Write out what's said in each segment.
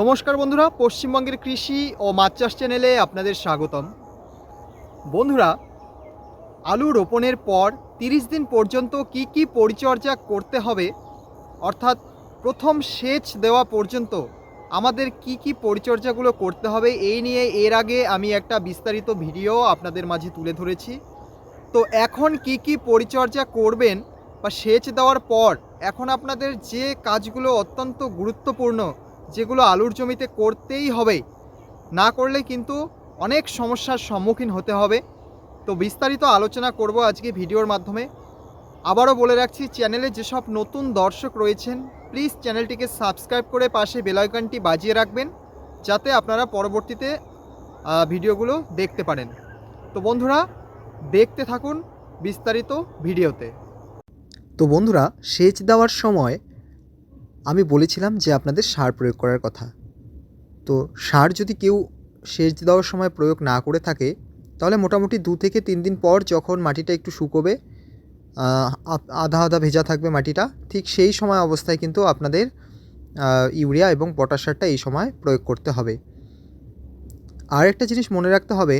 নমস্কার বন্ধুরা, পশ্চিমবঙ্গের কৃষি ও মাছ চাষ চ্যানেলে আপনাদের স্বাগতম। বন্ধুরা, আলু রোপণের পর তিরিশ দিন পর্যন্ত কি কি পরিচর্যা করতে হবে? অর্থাৎ প্রথম সেচ দেওয়া পর্যন্ত আমাদের কি কি পরিচর্যাগুলো করতে হবে এই নিয়ে এর আগে আমি একটা বিস্তারিত ভিডিও আপনাদের মাঝে তুলে ধরেছি। তো এখন কি কি পরিচর্যা করবেন বা সেচ দেওয়ার পর এখন আপনাদের যে কাজগুলো অত্যন্ত গুরুত্বপূর্ণ, যেগুলো আলুর জমিতে করতেই হবে, না করলে কিন্তু অনেক সমস্যার সম্মুখীন হতে হবে। তো বিস্তারিত আলোচনা করব আজকে ভিডিওর মাধ্যমে। আবারও বলে রাখছি, চ্যানেলে যেসব নতুন দর্শক রয়েছেন প্লিজ চ্যানেলটিকে সাবস্ক্রাইব করে পাশে বেলাইকনটি বাজিয়ে রাখবেন, যাতে আপনারা পরবর্তীতে ভিডিওগুলো দেখতে পারেন। তো বন্ধুরা, দেখতে থাকুন বিস্তারিত ভিডিওতে। তো বন্ধুরা, সেচ দেওয়ার সময় আমি বলেছিলাম যে আপনাদের সার প্রয়োগ করার কথা। তো সার যদি কেউ সেচ দেওয়ার সময় প্রয়োগ না করে থাকে, তাহলে মোটামুটি দু থেকে তিন দিন পর যখন মাটিটা একটু শুকোবে আধা আধা ভেজা থাকবে মাটিটা। ঠিক সেই সময় অবস্থায় কিন্তু আপনাদের ইউরিয়া এবং পটাশ সারটা এই সময় প্রয়োগ করতে হবে। আর একটা জিনিস মনে রাখতে হবে,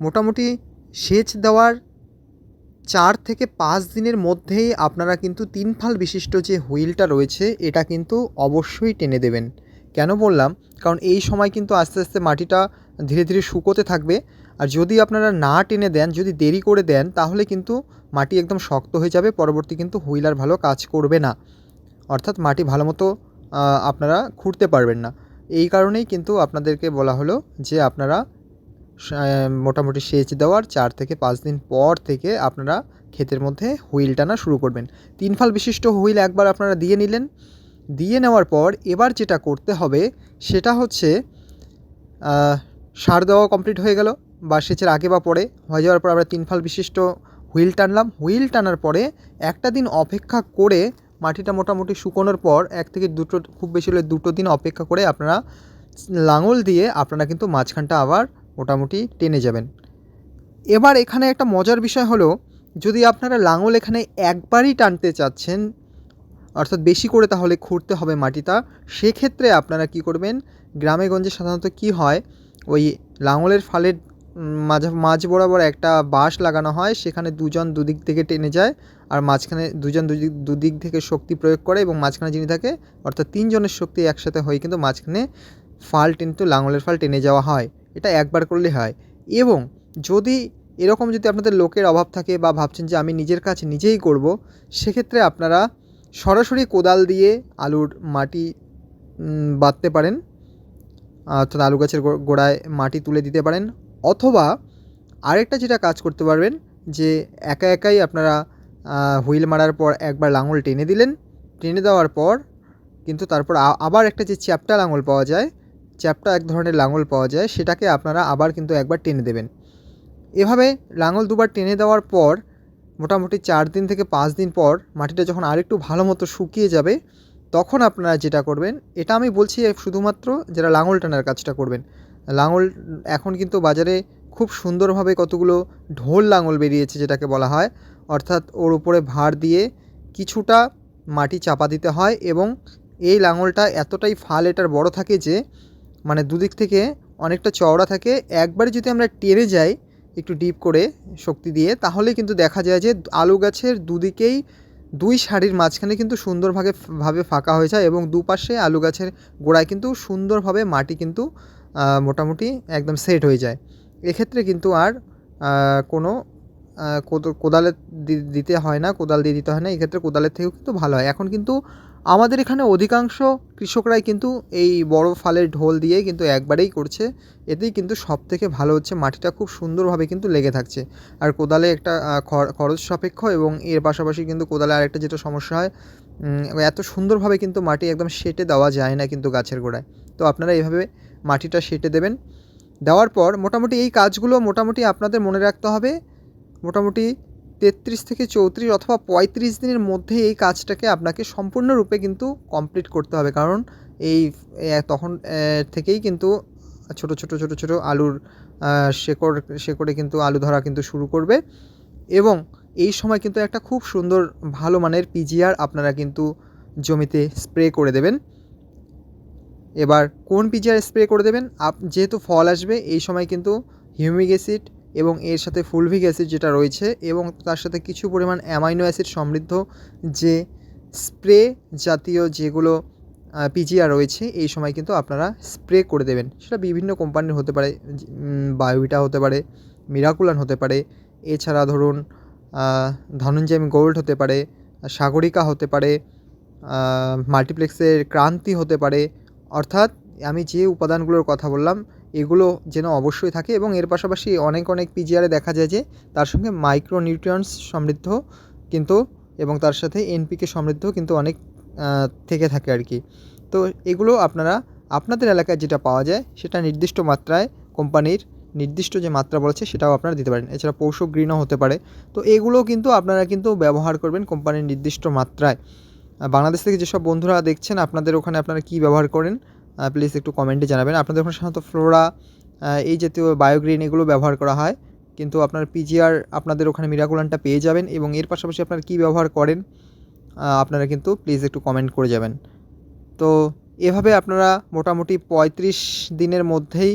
মোটামুটি সেচ দেওয়ার চার থেকে পাঁচ দিনের মধ্যেই আপনারা কিন্তু তিন ফাল বিশিষ্ট যে হুইলটা রয়েছে, এটা কিন্তু অবশ্যই টেনে দেবেন। কেন বললাম? কারণ এই সময় কিন্তু আস্তে আস্তে মাটিটা ধীরে ধীরে শুকোতে থাকবে। আর যদি আপনারা না টেনে দেন, যদি দেরি করে দেন, তাহলে কিন্তু মাটি একদম শক্ত হয়ে যাবে, পরবর্তী কিন্তু হুইল আর ভালো কাজ করবে না। অর্থাৎ মাটি ভালো মতো আপনারা খুঁড়তে পারবেন না। এই কারণেই কিন্তু আপনাদেরকে বলা হলো যে আপনারা মোটামুটি সেচ দেওয়ার চার থেকে পাঁচ দিন পর থেকে আপনারা ক্ষেতের মধ্যে হুইল টানা শুরু করবেন। তিন ফাল বিশিষ্ট হুইল একবার আপনারা দিয়ে নিলেন। দিয়ে নেওয়ার পর এবার যেটা করতে হবে, সেটা হচ্ছে সার দেওয়া কমপ্লিট হয়ে গেল। বা সেচের আগে বা পরে হয়ে যাওয়ার পর আমরা তিন ফাল বিশিষ্ট হুইল টানলাম। হুইল টানার পরে একটা দিন অপেক্ষা করে মাটিটা মোটামুটি শুকোনোর পর এক থেকে দুটো, খুব বেশি হলে দুটো দিন অপেক্ষা করে আপনারা লাঙল দিয়ে আপনারা কিন্তু মাঝখানটা আবার মোটামুটি টেনে যাবেন। এবার এখানে একটা মজার বিষয় হলো, যদি আপনারা লাঙল এখানে একবারই টানতে চাচ্ছেন, অর্থাৎ বেশি করে তাহলে খুঁড়তে হবে মাটিটা, সেক্ষেত্রে আপনারা কি করবেন? গ্রামে গঞ্জে সাধারণত কি হয়? ওই লাঙলের ফালের মাঝে, মাঝ বরাবর একটা বাঁশ লাগানো হয়, সেখানে দুজন দুদিক থেকে টেনে যায় আর মাঝখানে দুজন দুদিক দুদিক থেকে শক্তি প্রয়োগ করে এবং মাঝখানে যিনি থাকে, অর্থাৎ তিনজনের শক্তি একসাথে হয়ে কিন্তু মাঝখানে ফাল কিন্তু লাঙলের ফাল টেনে যাওয়া হয়। এটা একবার করলে হয়। এবং যদি এরকম যদি আপনাদের লোকের অভাব থাকে বা ভাবছেন যে আমি নিজের কাছে নিজেই করব, সেক্ষেত্রে আপনারা সরাসরি কোদাল দিয়ে আলুর মাটি বাঁধতে পারেন। অর্থাৎ আলু গাছের গোড়ায় মাটি তুলে দিতে পারেন। অথবা আরেকটা যেটা কাজ করতে পারবেন, যে একা একাই আপনারা হুইল মারার পর একবার লাঙল টেনে দিলেন। টেনে দেওয়ার পর কিন্তু তারপর আবার একটা যে চ্যাপটা লাঙল পাওয়া যায়, চ্যাপটা এক ধরনের লাঙল পাওয়া যায়, সেটাকে আপনারা আবার কিন্তু একবার টেনে দেবেন। এভাবে লাঙল দুবার টেনে দেওয়ার পর, মোটামুটি চার দিন থেকে পাঁচ দিন পর মাটিটা যখন আরেকটু ভালো মতো শুকিয়ে যাবে, তখন আপনারা যেটা করবেন, এটা আমি বলছি শুধুমাত্র যারা লাঙল টানার কাজটা করবেন লাঙল এখন কিন্তু বাজারে খুব সুন্দরভাবে কতগুলো ঢোল লাঙল বেরিয়েছে যেটাকে বলা হয়। অর্থাৎ ওর উপরে ভার দিয়ে কিছুটা মাটি চাপা দিতে হয় এবং এই লাঙলটা এতটাই ফাল এটার বড় থাকে যে মানে দুদিক থেকে অনেকটা চওড়া থাকে। একবারে যদি আমরা টেনে যাই একটু ডিপ করে শক্তি দিয়ে, তাহলে কিন্তু দেখা যায় যে আলু গাছের দুদিকেই দুই সারির মাঝখানে কিন্তু সুন্দরভাবে ভাবে ফাঁকা হয়ে যায় এবং দুপাশে আলু গাছের গোড়ায় কিন্তু সুন্দরভাবে মাটি কিন্তু মোটামুটি একদম সেট হয়ে যায়। এক্ষেত্রে কিন্তু আর কোনো কোদ- কোদালে দিতে হয় না, কোদাল দিয়ে দিতে হয় না, এক্ষেত্রে কোদালের থেকেও কিন্তু ভালো হয়। এখন কিন্তু আমাদের এখানে অধিকাংশ কৃষকরাই কিন্তু এই বড় ফালের ঢোল দিয়ে কিন্তু একবারেই করছে। এতেই কিন্তু সব থেকে ভালো হচ্ছে, মাটিটা খুব সুন্দরভাবে কিন্তু লেগে থাকছে। আর কোদালে একটা খর- খরচ সাপেক্ষ এবং এর পাশাপাশি কিন্তু কোদালে আরেকটা যেটা সমস্যা হয় এত সুন্দরভাবে কিন্তু মাটি একদম সেটে দেওয়া যায় না কিন্তু গাছের গোড়ায়। তো আপনারা এইভাবে মাটিটা সেটে দেবেন। দেওয়ার পর মোটামুটি এই কাজগুলো মোটামুটি আপনাদের মনে রাখতে হবে। মোটামুটি তেত্রিশ থেকে চৌত্রিশ অথবা পঁয়ত্রিশ দিনের মধ্যে এই কাজটাকে আপনাকে সম্পূর্ণরূপে কিন্তু কমপ্লিট করতে হবে। কারণ এই তখন থেকেই কিন্তু ছোট ছোট ছোট ছোট আলুর শেকড়, শেকড়ে কিন্তু আলু ধরা কিন্তু শুরু করবে। এবং এই সময় কিন্তু একটা খুব সুন্দর ভালো মানের পিজিআর আপনারা কিন্তু জমিতে স্প্রে করে দেবেন। এবার কোন পিজিআর স্প্রে করে দেবেন? আপ, যেহেতু ফল আসবে, এই সময় কিন্তু হিউমিক অ্যাসিড এবং এর সাথে ফুলভিক অ্যাসিড যেটা রয়েছে এবং তার সাথে কিছু পরিমাণ অ্যামাইনো অ্যাসিড সমৃদ্ধ যে স্প্রে জাতীয় যেগুলো পিজিআর রয়েছে, এই সময় কিন্তু আপনারা স্প্রে করে দেবেন। সেটা বিভিন্ন কোম্পানির হতে পারে বায়োভিটা হতে পারে, মিরাকুলান হতে পারে, এছাড়া ধরুন ধনঞ্জয় গোল্ড হতে পারে, সাগরিকা হতে পারে মাল্টিপ্লেক্সের ক্রান্তি হতে পারে অর্থাৎ আমি যে উপাদানগুলোর কথা বললাম, এগুলো যেন অবশ্যই থাকে এবং এর পাশাপাশি অনেক অনেক পিজিআরে দেখা যায় যে তার সঙ্গে মাইক্রো নিউট্রিয়েন্টস সমৃদ্ধ কিন্তু এবং তার সাথে এনপিকে সমৃদ্ধ কিন্তু অনেক থেকে থাকে আর কি। তো এগুলো আপনারা, আপনাদের এলাকায় যেটা পাওয়া যায় সেটা নির্দিষ্ট মাত্রায় কোম্পানির নির্দিষ্ট যে মাত্রা বলেছে সেটাও আপনারা দিতে পারেন। এছাড়া পৌষ গ্রিনও হতে পারে। তো এগুলো কিন্তু আপনারা কিন্তু ব্যবহার করবেন কোম্পানির নির্দিষ্ট মাত্রায়। বাংলাদেশ থেকে যেসব বন্ধুরা দেখছেন, আপনাদের ওখানে আপনারা কী ব্যবহার করেন? প্লিজ একটু কমেন্টে জানাবেন। আপনাদের ওখানে সাধারণত ফ্লোরা এই জাতীয় বায়োগ্রিন এগুলো ব্যবহার করা হয়। কিন্তু আপনার পিজিআর আপনাদের ওখানে মিরাকুলানটা পেয়ে যাবেন এবং এর পাশাপাশি আপনারা কী ব্যবহার করেন আপনারা কিন্তু প্লিজ একটু কমেন্ট করে যাবেন। তো এভাবে আপনারা মোটামুটি পঁয়ত্রিশ দিনের মধ্যেই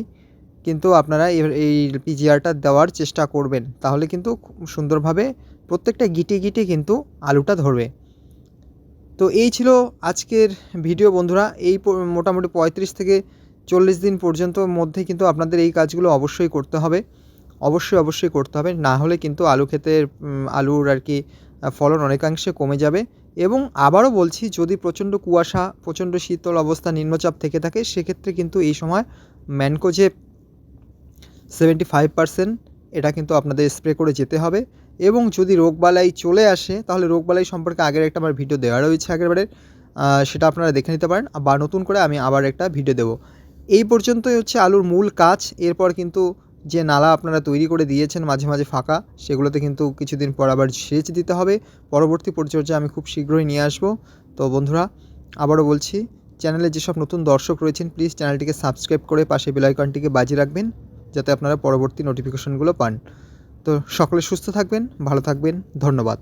কিন্তু আপনারা এই পিজিআরটা দেওয়ার চেষ্টা করবেন। তাহলে কিন্তু সুন্দরভাবে প্রত্যেকটা গিটে গিটে কিন্তু আলুটা ধরবে। তো এই ছিল আজকের ভিডিও বন্ধুরা। এই মোটামুটি পঁয়ত্রিশ থেকে চল্লিশ দিন পর্যন্ত মধ্যে কিন্তু আপনাদের এই কাজগুলো অবশ্যই করতে হবে। অবশ্যই অবশ্যই করতে হবে। না হলে কিন্তু আলু ক্ষেতের আলুর আর কি ফলন অনেকাংশে কমে যাবে। এবং আবারও বলছি, যদি প্রচণ্ড কুয়াশা, প্রচণ্ড শীতল অবস্থা, নিম্নচাপ থেকে থাকে, সেক্ষেত্রে কিন্তু এই সময় ম্যানকো যে সেভেন্টি ফাইভ পার্সেন্ট এটা কিন্তু আপনাদের স্প্রে করে যেতে হবে। এবং যদি রোগবালাই চলে আসে তাহলে রোগবালাই সম্পর্কে আগের একটা আমার ভিডিও দেওয়া রয়েছে আগেরবারে আহ, সেটা আপনারা দেখে নিতে পারেন। বা নতুন করে আমি আবার একটা ভিডিও দেবো। এই পর্যন্তই হচ্ছে আলুর মূল কাজ। এরপর কিন্তু যে নালা আপনারা তৈরি করে দিয়েছেন মাঝে মাঝে ফাঁকা সেগুলোতে কিন্তু কিছুদিন পর আবার সেচ দিতে হবে। পরবর্তী পরিচর্যা আমি খুব শীঘ্রই নিয়ে আসব। তো বন্ধুরা আবারও বলছি চ্যানেলে যেসব নতুন দর্শক রয়েছেন প্লিজ চ্যানেলটিকে সাবস্ক্রাইব করে পাশে বেলাইকনটিকে বাজিয়ে রাখবেন যাতে আপনারা পরবর্তী নোটিফিকেশনগুলো পান। তো সকলে সুস্থ থাকবেন ভালো থাকবেন ধন্যবাদ।